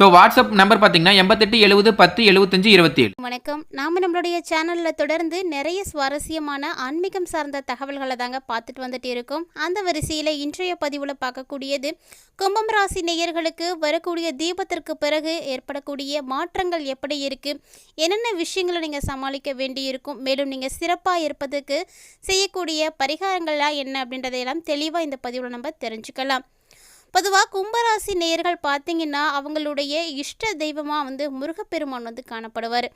So WhatsApp number பார்த்தீங்கன்னா எண்பத்தெட்டு எழுபது பத்து எழுபத்தஞ்சு இருபத்தி ஏழு வணக்கம். நாம் நம்மளுடைய சேனலில் தொடர்ந்து நிறைய சுவாரஸ்யமான ஆன்மீகம் சார்ந்த தகவல்களை தாங்க பார்த்துட்டு வந்துட்டு இருக்கோம். அந்த வரிசையில் இன்றைய பதிவில் பார்க்கக்கூடியது கும்பம் ராசி நேயர்களுக்கு வரக்கூடிய தீபத்திற்கு பிறகு ஏற்படக்கூடிய மாற்றங்கள் எப்படி இருக்குது என்னென்ன விஷயங்களை நீங்கள் சமாளிக்க வேண்டியிருக்கும்? மேலும் நீங்கள் சிறப்பாக இருப்பதுக்கு செய்யக்கூடிய பரிகாரங்கள்லாம் என்ன அப்படின்றதையெல்லாம் தெளிவாக இந்த பதிவில் நம்ம தெரிஞ்சுக்கலாம். பொதுவாக கும்பராசி நேயர்கள் பார்த்தீங்கன்னா அவங்களுடைய இஷ்ட தெய்வமாக வந்து முருகப்பெருமான் வந்து காணப்படுவார்.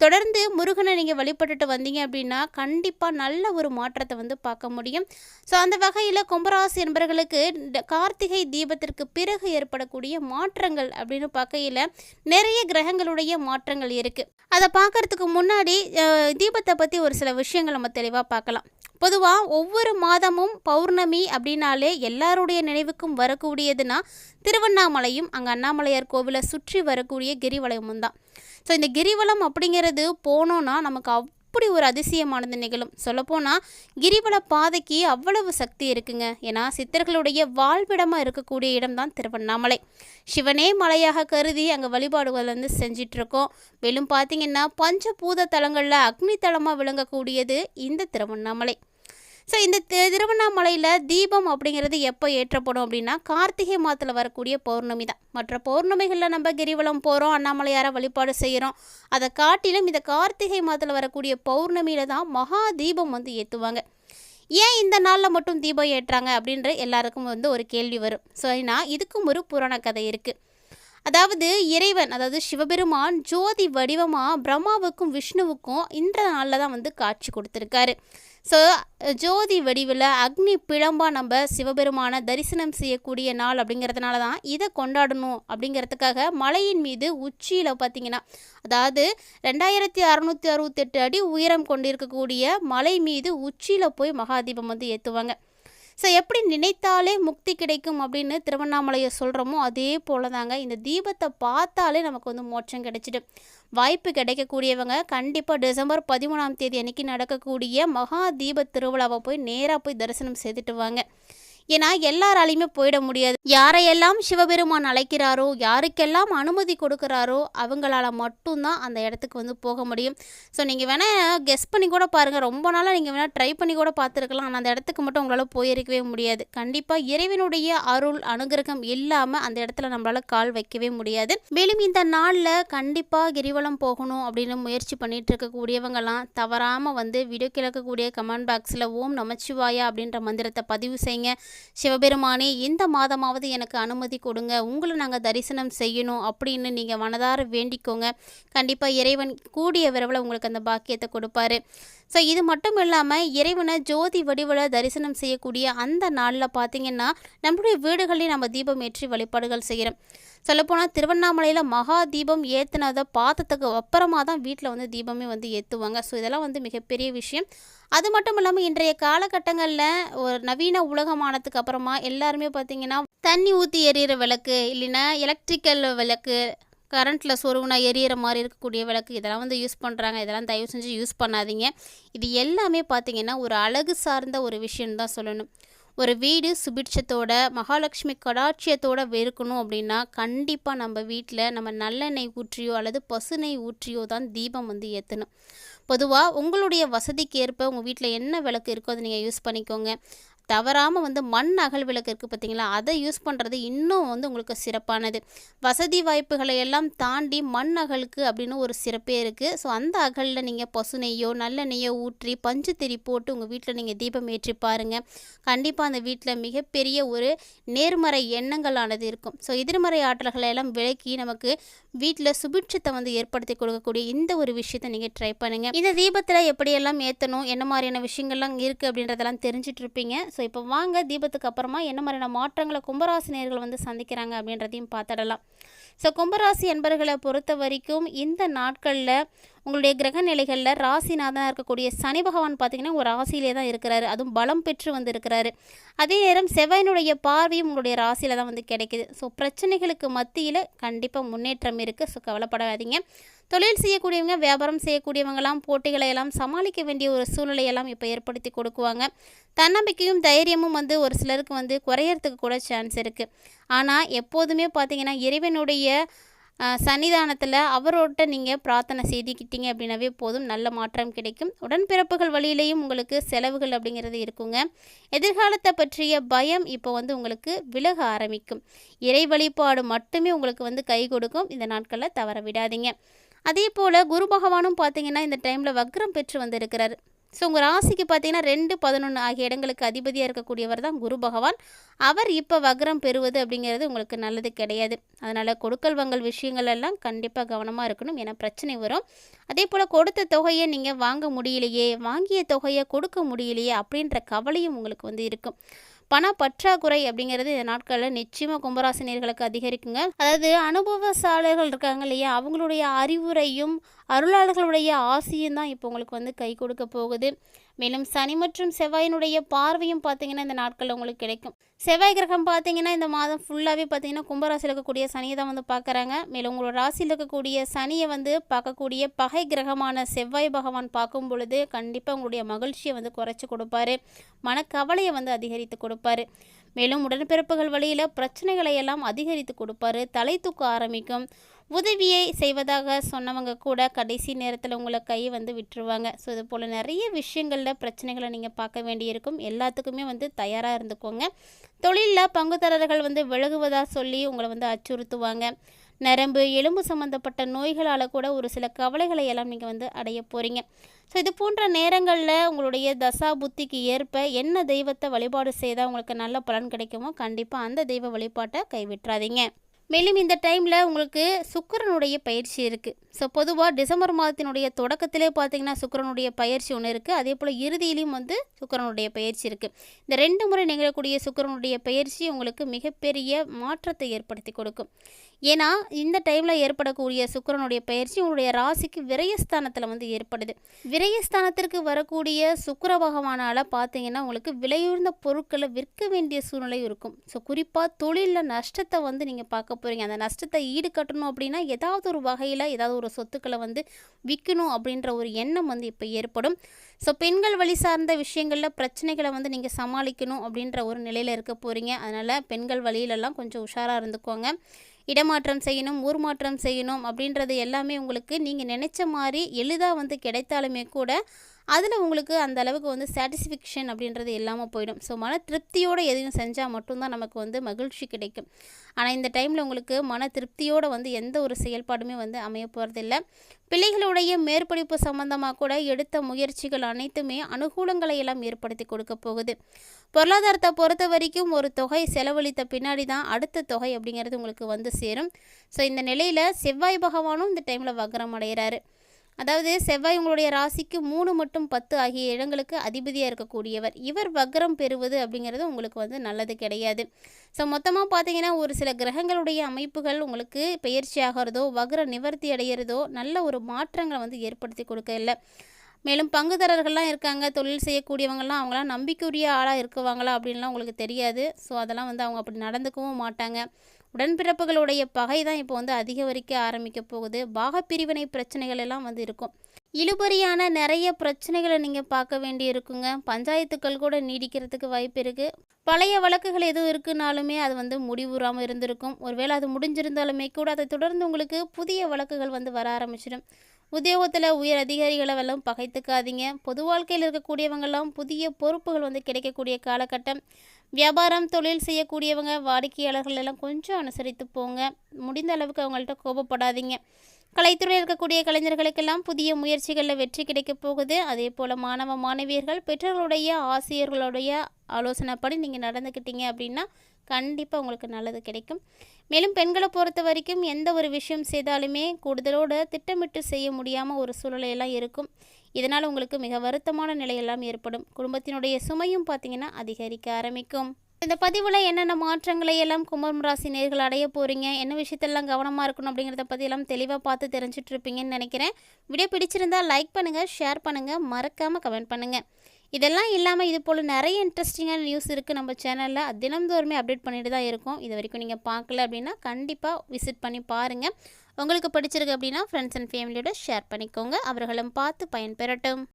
தொடர்ந்து முருகனை நீங்கள் வழிபட்டுட்டு வந்தீங்க அப்படின்னா கண்டிப்பாக நல்ல ஒரு மாற்றத்தை வந்து பார்க்க முடியும். ஸோ அந்த வகையில் கும்பராசி என்பவர்களுக்கு இந்த கார்த்திகை தீபத்திற்கு பிறகு ஏற்படக்கூடிய மாற்றங்கள் அப்படின்னு பார்க்கையில் நிறைய கிரகங்களுடைய மாற்றங்கள் இருக்குது அதை பார்க்கறதுக்கு முன்னாடி தீபத்தை பற்றி ஒரு சில விஷயங்கள் நம்ம தெளிவாக பார்க்கலாம். பொதுவாக ஒவ்வொரு மாதமும் பௌர்ணமி அப்படின்னாலே எல்லாருடைய நினைவுக்கும் வரக்கூடியதுன்னா திருவண்ணாமலையும் அங்கே அண்ணாமலையார் கோவிலை சுற்றி வரக்கூடிய கிரிவலமும் தான் ஸோ இந்த கிரிவலம் அப்படிங்கிறது போனோன்னா நமக்கு அவ் அப்படி ஒரு அதிசயமானது நிகழும்? சொல்லப்போனால் கிரிவல பாதைக்கு அவ்வளவு சக்தி இருக்குங்க. ஏன்னா சித்தர்களுடைய வாழ்விடமாக இருக்கக்கூடிய இடம்தான் திருவண்ணாமலை. சிவனே மலையாக கருதி அங்கே வழிபாடுகள் வந்து செஞ்சிட்ருக்கோம். மேலும் பார்த்தீங்கன்னா பஞ்சபூத தலங்களில் அக்னி தலமாக விளங்கக்கூடியது இந்த திருவண்ணாமலை. ஸோ இந்த திருவண்ணாமலையில் தீபம் அப்படிங்கிறது எப்போ ஏற்றப்படும் அப்படின்னா கார்த்திகை மாதத்தில் வரக்கூடிய பௌர்ணமி தான். மற்ற பௌர்ணமிகளில் நம்ம கிரிவலம் போகிறோம் அண்ணாமலையாரை வழிபாடு செய்கிறோம் அதை காட்டிலும் இந்த கார்த்திகை மாதத்தில் வரக்கூடிய பௌர்ணமியில் தான் மகா தீபம் வந்து ஏற்றுவாங்க ஏன் இந்த நாளில் மட்டும் தீபம் ஏற்றுறாங்க அப்படின்ற எல்லாருக்கும் வந்து ஒரு கேள்வி வரும். ஸோ ஏன்னா இதுக்கும் ஒரு புராண கதை இருக்குது அதாவது இறைவன் அதாவது சிவபெருமான் ஜோதி வடிவமாக பிரம்மாவுக்கும் விஷ்ணுவுக்கும் இந்த நாளில் தான் வந்து காட்சி கொடுத்துருக்காரு. ஸோ ஜோதி வடிவில் அக்னி பிழம்பாக நம்ம சிவபெருமானை தரிசனம் செய்யக்கூடிய நாள் அப்படிங்கிறதுனால தான் இதை கொண்டாடணும் அப்படிங்கிறதுக்காக மலையின் மீது உச்சியில் பார்த்தீங்கன்னா அதாவது ரெண்டாயிரத்தி அறநூற்றி அறுபத்தெட்டு அடி உயரம் கொண்டிருக்கக்கூடிய மலை மீது உச்சியில் போய் மகாதீபம் வந்து ஏற்றுவாங்க ஸோ எப்படி நினைத்தாலே முக்தி கிடைக்கும் அப்படின்னு திருவண்ணாமலையை சொல்கிறோமோ அதே போல தாங்க இந்த தீபத்தை பார்த்தாலே நமக்கு வந்து மோட்சம் கிடைச்சிடும். வாய்ப்பு கிடைக்கக்கூடியவங்க கண்டிப்பாக டிசம்பர் பதிமூணாம் தேதி அன்னைக்கு நடக்கக்கூடிய மகா தீப திருவிழாவை போய் நேராக போய் தரிசனம் செய்துட்டு வாங்க. ஏன்னா எல்லாராலையுமே போயிட முடியாது. யாரையெல்லாம் சிவபெருமான் அழைக்கிறாரோ யாருக்கெல்லாம் அனுமதி கொடுக்குறாரோ அவங்களால மட்டும்தான் அந்த இடத்துக்கு வந்து போக முடியும். ஸோ நீங்கள் வேணால் கெஸ் பண்ணி கூட பாருங்கள் ரொம்ப நாளாக நீங்கள் வேணால் ட்ரை பண்ணி கூட பார்த்துருக்கலாம். ஆனால் அந்த இடத்துக்கு மட்டும் உங்களால் போயிருக்கவே முடியாது. கண்டிப்பாக இறைவனுடைய அருள் அனுகிரகம் இல்லாமல் அந்த இடத்துல நம்மளால் கால் வைக்கவே முடியாது. மேலும் இந்த நாளில் கண்டிப்பாக கிரிவலம் போகணும் அப்படின்னு முயற்சி பண்ணிட்டு இருக்கக்கூடியவங்கலாம் தவறாமல் வந்து வீடியோ கிழக்கக்கூடிய கமெண்ட் பாக்ஸில் ஓம் நமச்சிவாயா அப்படின்ற மந்திரத்தை பதிவு செய்யுங்க. சிவபெருமானே இந்த மாதமாவது எனக்கு அனுமதி கொடுங்க. உங்களை நாங்கள் தரிசனம் செய்யணும் அப்படின்னு நீங்கள் மனதார வேண்டிக்கோங்க. கண்டிப்பாக இறைவன் கூடிய விரைவில் உங்களுக்கு அந்த பாக்கியத்தை கொடுப்பாரு. ஸோ இது மட்டும் இல்லாமல் இறைவனை ஜோதி வடிவில் தரிசனம் செய்யக்கூடிய அந்த நாளில் பார்த்தீங்கன்னா நம்மளுடைய வீடுகளில் நம்ம தீபம் ஏற்றி வழிபாடுகள் செய்கிறோம் சொல்லப்போனால் திருவண்ணாமலையில் மகா தீபம் ஏற்றுனதை பார்த்ததுக்கு அப்புறமா தான் வீட்டில் வந்து தீபமே வந்து ஏற்றுவாங்க ஸோ இதெல்லாம் வந்து மிகப்பெரிய விஷயம். அது மட்டும் இல்லாமல் இன்றைய காலகட்டங்களில் ஒரு நவீன உலகமானதுக்கு அப்புறமா எல்லாருமே பார்த்தீங்கன்னா தண்ணி ஊற்றி எரியிற விளக்கு இல்லைன்னா எலக்ட்ரிக்கல் விளக்கு கரண்ட்டில் சொருவுனா எரியிற மாதிரி இருக்கக்கூடிய விளக்கு இதெல்லாம் வந்து யூஸ் பண்ணுறாங்க இதெல்லாம் தயவு செஞ்சு யூஸ் பண்ணாதீங்க. இது எல்லாமே பார்த்தீங்கன்னா ஒரு அழகு சார்ந்த ஒரு விஷயம் தான் சொல்லணும். ஒரு வீடு சுபிட்சத்தோட மகாலட்சுமி கடாட்சியத்தோட இருக்கணும் அப்படின்னா கண்டிப்பாக நம்ம வீட்டில் நம்ம நல்லெண்ணெய் ஊற்றியோ அல்லது பசுநெய் ஊற்றியோ தான் தீபம் வந்து ஏற்றணும் பொதுவாக உங்களுடைய வசதிக்கு ஏற்ப உங்கள் வீட்டில் என்ன விளக்கு இருக்கோ அதை நீங்கள் யூஸ் பண்ணிக்கோங்க. தவறாமல் வந்து மண் அகல் விளக்கு இருக்குது பார்த்தீங்களா அதை யூஸ் பண்ணுறது இன்னும் வந்து உங்களுக்கு சிறப்பானது. வசதி வாய்ப்புகளை எல்லாம் தாண்டி மண் அகலுக்கு அப்படின்னு ஒரு சிறப்பே இருக்குது ஸோ அந்த அகலில் நீங்கள் பசுநெய்யோ நல்லெண்ணெய்யோ ஊற்றி பஞ்சு திரி போட்டு உங்கள் வீட்டில் நீங்கள் தீபம் ஏற்றி பாருங்கள் கண்டிப்பாக அந்த வீட்டில் மிகப்பெரிய ஒரு நேர்மறை எண்ணங்களானது இருக்கும். ஸோ எதிர்மறை ஆற்றல்களை எல்லாம் விலக்கி நமக்கு வீட்டில் சுபிட்சத்தை வந்து ஏற்படுத்தி கொடுக்கக்கூடிய இந்த ஒரு விஷயத்தை நீங்கள் ட்ரை பண்ணுங்கள் இந்த தீபத்தில் எப்படியெல்லாம் ஏற்றணும் என்ன மாதிரியான விஷயங்கள்லாம் இருக்குது அப்படின்றதெல்லாம் தெரிஞ்சிட்ருப்பீங்க ஸோ இப்போ வாங்க தீபத்துக்கு அப்புறமா என்ன மாதிரியான மாற்றங்களை கும்பராசி நேர்கள் வந்து சந்திக்கிறாங்க அப்படின்றதையும் பார்த்துடலாம். ஸோ கும்பராசி என்பர்களை பொறுத்த வரைக்கும் இந்த நாட்களில் உங்களுடைய கிரக நிலைகளில் ராசிநாதனாக இருக்கக்கூடிய சனி பகவான் பார்த்தீங்கன்னா ஒரு ராசியிலே தான் இருக்கிறாரு. அதுவும் பலம் பெற்று வந்து இருக்கிறாரு. அதே நேரம் செவ்வாயினுடைய பார்வையும் உங்களுடைய ராசியில் தான் வந்து கிடைக்குது. ஸோ பிரச்சனைகளுக்கு மத்தியில் கண்டிப்பாக முன்னேற்றம் இருக்குது ஸோ கவலைப்படாதீங்க. தொழில் செய்யக்கூடியவங்க வியாபாரம் செய்யக்கூடியவங்கலாம் போட்டிகளை எல்லாம் சமாளிக்க வேண்டிய ஒரு சூழ்நிலையெல்லாம் இப்போ ஏற்படுத்தி கொடுக்குவாங்க. தன்னம்பிக்கையும் தைரியமும் வந்து ஒரு சிலருக்கு வந்து குறையறதுக்கு கூட சான்ஸ் இருக்குது ஆனால் எப்போதுமே பார்த்தீங்கன்னா இறைவனுடைய சன்னிதானத்தில் அவரோட்ட நீங்கள் பிரார்த்தனை செய்துக்கிட்டீங்க அப்படின்னாவே போதும் நல்ல மாற்றம் கிடைக்கும். உடன்பிறப்புகள் வழியிலையும் உங்களுக்கு செலவுகள் அப்படிங்கிறது இருக்குங்க. எதிர்காலத்தை பற்றிய பயம் இப்போ வந்து உங்களுக்கு விலக ஆரம்பிக்கும். இறை வழிபாடு மட்டுமே உங்களுக்கு வந்து கை கொடுக்கும். இந்த நாட்களில் தவற விடாதீங்க. அதே போல் குரு பகவானும் பார்த்தீங்கன்னா இந்த டைமில் வக்ரம் பெற்று வந்திருக்கிறார். ஸோ உங்கள் ராசிக்கு பார்த்தீங்கன்னா ரெண்டு பதினொன்று ஆகிய இடங்களுக்கு அதிபதியாக இருக்கக்கூடியவர் தான் குரு பகவான். அவர் இப்போ வக்ரம் பெறுவது அப்படிங்கிறது உங்களுக்கு நல்லது கிடையாது. அதனால் கொடுக்கல் வங்கல் விஷயங்கள் எல்லாம் கண்டிப்பாக கவனமாக இருக்கணும் ஏன்னா பிரச்சனை வரும். அதே போல் கொடுத்த தொகையை நீங்கள் வாங்க முடியலையே வாங்கிய தொகையை கொடுக்க முடியலையே அப்படின்ற கவலையும் உங்களுக்கு வந்து இருக்கும். பண பற்றாக்குறை அப்படிங்கிறது இந்த நாட்களில் நிச்சயமாக கும்பராசினியர்களுக்கு அதிகரிக்குங்க. அதாவது அனுபவசாலர்கள் இருக்காங்க இல்லையா? அவங்களுடைய அறிவுரையும் அருளாளர்களுடைய ஆசையும் தான் இப்போ உங்களுக்கு வந்து கை கொடுக்க போகுது. மேலும் சனி மற்றும் செவ்வாயினுடைய பார்வையும் பார்த்தீங்கன்னா இந்த நாட்களில் உங்களுக்கு கிடைக்கும். செவ்வாய் கிரகம் பார்த்தீங்கன்னா இந்த மாதம் ஃபுல்லாகவே பார்த்தீங்கன்னா கும்பராசியில் இருக்கக்கூடிய சனியை தான் வந்து பார்க்குறாங்க. மேலும் உங்களோட ராசியில் இருக்கக்கூடிய சனியை வந்து பார்க்கக்கூடிய பகை கிரகமான செவ்வாய் பகவான் பார்க்கும் பொழுது கண்டிப்பாக உங்களுடைய மகிழ்ச்சியை வந்து குறைச்சி கொடுப்பாரு. மனக்கவலையை வந்து அதிகரித்து கொடுப்பாரு. மேலும் உடன்பிறப்புகள் வழியில் பிரச்சனைகளை எல்லாம் அதிகரித்து கொடுப்பாரு. தலை தூக்க ஆரம்பிக்கும். உதவியை செய்வதாக சொன்னவங்க கூட கடைசி நேரத்தில் உங்களை கை வந்து விட்டுருவாங்க. ஸோ இது போல் நிறைய விஷயங்களில் பிரச்சனைகளை நீங்கள் பார்க்க வேண்டியிருக்கும். எல்லாத்துக்குமே வந்து தயாராக இருந்துக்கோங்க. தொழிலில் பங்குதாரர்கள் வந்து விலகுவதாக சொல்லி உங்களை வந்து அச்சுறுத்துவாங்க. நரம்பு எலும்பு சம்மந்தப்பட்ட நோய்களால் கூட ஒரு சில கவலைகளை எல்லாம் நீங்கள் வந்து அடைய போகிறீங்க ஸோ இது போன்ற நேரங்களில் உங்களுடைய தசா புத்திக்கு ஏற்ப என்ன தெய்வத்தை வழிபாடு செய்தால் உங்களுக்கு நல்ல பலன் கிடைக்குமோ கண்டிப்பாக அந்த தெய்வ வழிபாட்டை கைவிட்டுறாதீங்க. மேலும் இந்த டைமில் உங்களுக்கு சுக்கிரனுடைய பயிற்சி இருக்குது ஸோ பொதுவாக டிசம்பர் மாதத்தினுடைய தொடக்கத்திலே பார்த்தீங்கன்னா சுக்கிரனுடைய பயிற்சி ஒன்று இருக்குது அதே போல் இறுதியிலையும் வந்து சுக்கிரனுடைய பயிற்சி இருக்குது இந்த ரெண்டு முறை நிகழக்கூடிய சுக்கரனுடைய பயிற்சி உங்களுக்கு மிகப்பெரிய மாற்றத்தை ஏற்படுத்தி கொடுக்கும். ஏன்னா இந்த டைமில் ஏற்படக்கூடிய சுக்கிரனுடைய பயிற்சி உங்களுடைய ராசிக்கு விரயஸ்தானத்தில் வந்து ஏற்படுது. விரயஸ்தானத்திற்கு வரக்கூடிய சுக்கிர பகவானால் பார்த்தீங்கன்னா உங்களுக்கு விலையுயர்ந்த பொருட்களை விற்க வேண்டிய சூழ்நிலை இருக்கும். ஸோ குறிப்பாக தொழிலில் நஷ்டத்தை வந்து நீங்கள் பார்க்க போகிறீங்க அந்த நஷ்டத்தை ஈடுகட்டணும் அப்படின்னா ஏதாவது ஒரு வகையில் ஏதாவது ஒரு சொத்துக்களை வந்து விற்கணும் அப்படின்ற ஒரு எண்ணம் வந்து இப்போ ஏற்படும். ஸோ பெண்கள் வழி சார்ந்த விஷயங்களில் பிரச்சனைகளை வந்து நீங்கள் சமாளிக்கணும் அப்படின்ற ஒரு நிலையில் இருக்க போகிறீங்க அதனால் பெண்கள் வழியிலெல்லாம் கொஞ்சம் உஷாராக இருந்துக்கோங்க. இடமாற்றம் செய்யணும் ஊர் மாற்றம் செய்யணும் அப்படின்றது எல்லாமே உங்களுக்கு நீங்கள் நினச்ச மாதிரி எளிதாக வந்து கிடைத்தாலுமே கூட அதில் உங்களுக்கு அந்த அளவுக்கு வந்து சாட்டிஸ்ஃபிக்ஷன் அப்படின்றது இல்லாமல் போயிடும். ஸோ மன திருப்தியோடு எதையும் செஞ்சால் மட்டும்தான் நமக்கு வந்து மகிழ்ச்சி கிடைக்கும். ஆனால் இந்த டைமில் உங்களுக்கு மன திருப்தியோடு வந்து எந்த ஒரு செயல்பாடுமே வந்து அமைய போகிறதில்ல பிள்ளைகளுடைய மேற்படிப்பு சம்பந்தமாக கூட எடுத்த முயற்சிகள் அனைத்துமே அனுகூலங்களை எல்லாம் ஏற்படுத்தி கொடுக்க போகுது. பொருளாதாரத்தை பொறுத்த வரைக்கும் ஒரு தொகை செலவழித்த பின்னாடி தான் அடுத்த தொகை அப்படிங்கிறது உங்களுக்கு வந்து சேரும். ஸோ இந்த நிலையில் செவ்வாய் பகவானும் இந்த டைமில் வக்ரம் அடைகிறாரு அதாவது செவ்வாய் உங்களுடைய ராசிக்கு மூணு மற்றும் பத்து ஆகிய இடங்களுக்கு அதிபதியாக இருக்கக்கூடியவர். இவர் வக்ரம் பெறுவது அப்படிங்கிறது உங்களுக்கு வந்து நல்லது கிடையாது. ஸோ மொத்தமாக பார்த்தீங்கன்னா ஒரு சில கிரகங்களுடைய அமைப்புகள் உங்களுக்கு பயிற்சி ஆகிறதோ வக்ர நிவர்த்தி அடைகிறதோ நல்ல ஒரு மாற்றங்களை வந்து ஏற்படுத்தி கொடுக்க இல்லை மேலும் பங்குதாரர்கள்லாம் இருக்காங்க. தொழில் செய்யக்கூடியவங்கலாம் அவங்களாம் நம்பிக்கையுரிய ஆளாக இருக்குவாங்களா அப்படின்லாம் உங்களுக்கு தெரியாது. ஸோ அதெல்லாம் வந்து அவங்க அப்படி நடந்துக்கவும் மாட்டாங்க. உடன்பிறப்புகளுடைய பகை தான் இப்போ வந்து அதிகரிக்க ஆரம்பிக்க போகுது. பாகப்பிரிவினை பிரச்சனைகள் எல்லாம் வந்து இருக்கும். இழுபறியான நிறைய பிரச்சனைகளை நீங்கள் பார்க்க வேண்டி இருக்குங்க பஞ்சாயத்துக்கள் கூட நீடிக்கிறதுக்கு வாய்ப்பு இருக்குது பழைய வழக்குகள் எதுவும் இருக்குனாலுமே அது வந்து முடிவுறாமல் இருந்திருக்கும். ஒருவேளை அது முடிஞ்சிருந்தாலுமே கூட அதை தொடர்ந்து உங்களுக்கு புதிய வழக்குகள் வந்து வர ஆரம்பிச்சிடும். உத்தியோகத்தில் உயர் அதிகாரிகளை எல்லாம் பகைத்துக்காதீங்க. பொது வாழ்க்கையில் இருக்கக்கூடியவங்கெல்லாம் புதிய பொறுப்புகள் வந்து கிடைக்கக்கூடிய காலகட்டம். வியாபாரம் தொழில் செய்யக்கூடியவங்க வாடிக்கையாளர்கள் எல்லாம் கொஞ்சம் அனுசரித்து போங்க. முடிந்த அளவுக்கு அவங்கள்ட்ட கோபப்படாதீங்க. கலைத்துறையில் இருக்கக்கூடிய கலைஞர்களுக்கெல்லாம் புதிய முயற்சிகளில் வெற்றி கிடைக்கப் போகுது. அதே போல் மாணவ மாணவியர்கள் பெற்றோர்களுடைய ஆசிரியர்களுடைய ஆலோசனைப்படி நீங்கள் நடந்துக்கிட்டீங்க அப்படின்னா கண்டிப்பாக உங்களுக்கு நல்லது கிடைக்கும். மேலும் பெண்களை பொறுத்த வரைக்கும் எந்த ஒரு விஷயம் செய்தாலுமே கூடுதலோடு திட்டமிட்டு செய்ய முடியாமல் ஒரு சூழ்நிலையெல்லாம் இருக்கும். இதனால் உங்களுக்கு மிக வருத்தமான நிலையெல்லாம் ஏற்படும். குடும்பத்தினுடைய சுமையும் பார்த்திங்கன்னா அதிகரிக்க ஆரம்பிக்கும். இந்த பதிவில் என்னென்ன மாற்றங்களை எல்லாம் கும்பம் ராசி நேர்கள் அடைய போகிறீங்க என்ன விஷயத்தெல்லாம் கவனமாக இருக்கணும் அப்படிங்கிறத பற்றி எல்லாம் தெளிவாக பார்த்து தெரிஞ்சிட்ருப்பீங்கன்னு நினைக்கிறேன். வீடியோ பிடிச்சிருந்தால் லைக் பண்ணுங்கள் ஷேர் பண்ணுங்கள் மறக்காமல் கமெண்ட் பண்ணுங்கள் இதெல்லாம் இல்லாமல் இது போல் நிறைய இன்ட்ரெஸ்டிங்கான நியூஸ் இருக்குது நம்ம சேனலில் தினம்தோறுமே அப்டேட் பண்ணிட்டு தான் இருக்கோம். இது வரைக்கும் நீங்கள் பார்க்கல அப்படின்னா கண்டிப்பாக விசிட் பண்ணி பாருங்கள் உங்களுக்கு பிடிச்சிருக்கு அப்படின்னா ஃப்ரெண்ட்ஸ் அண்ட் ஃபேமிலியோட ஷேர் பண்ணிக்கோங்க. அவர்களும் பார்த்து பயன்பெறட்டும்.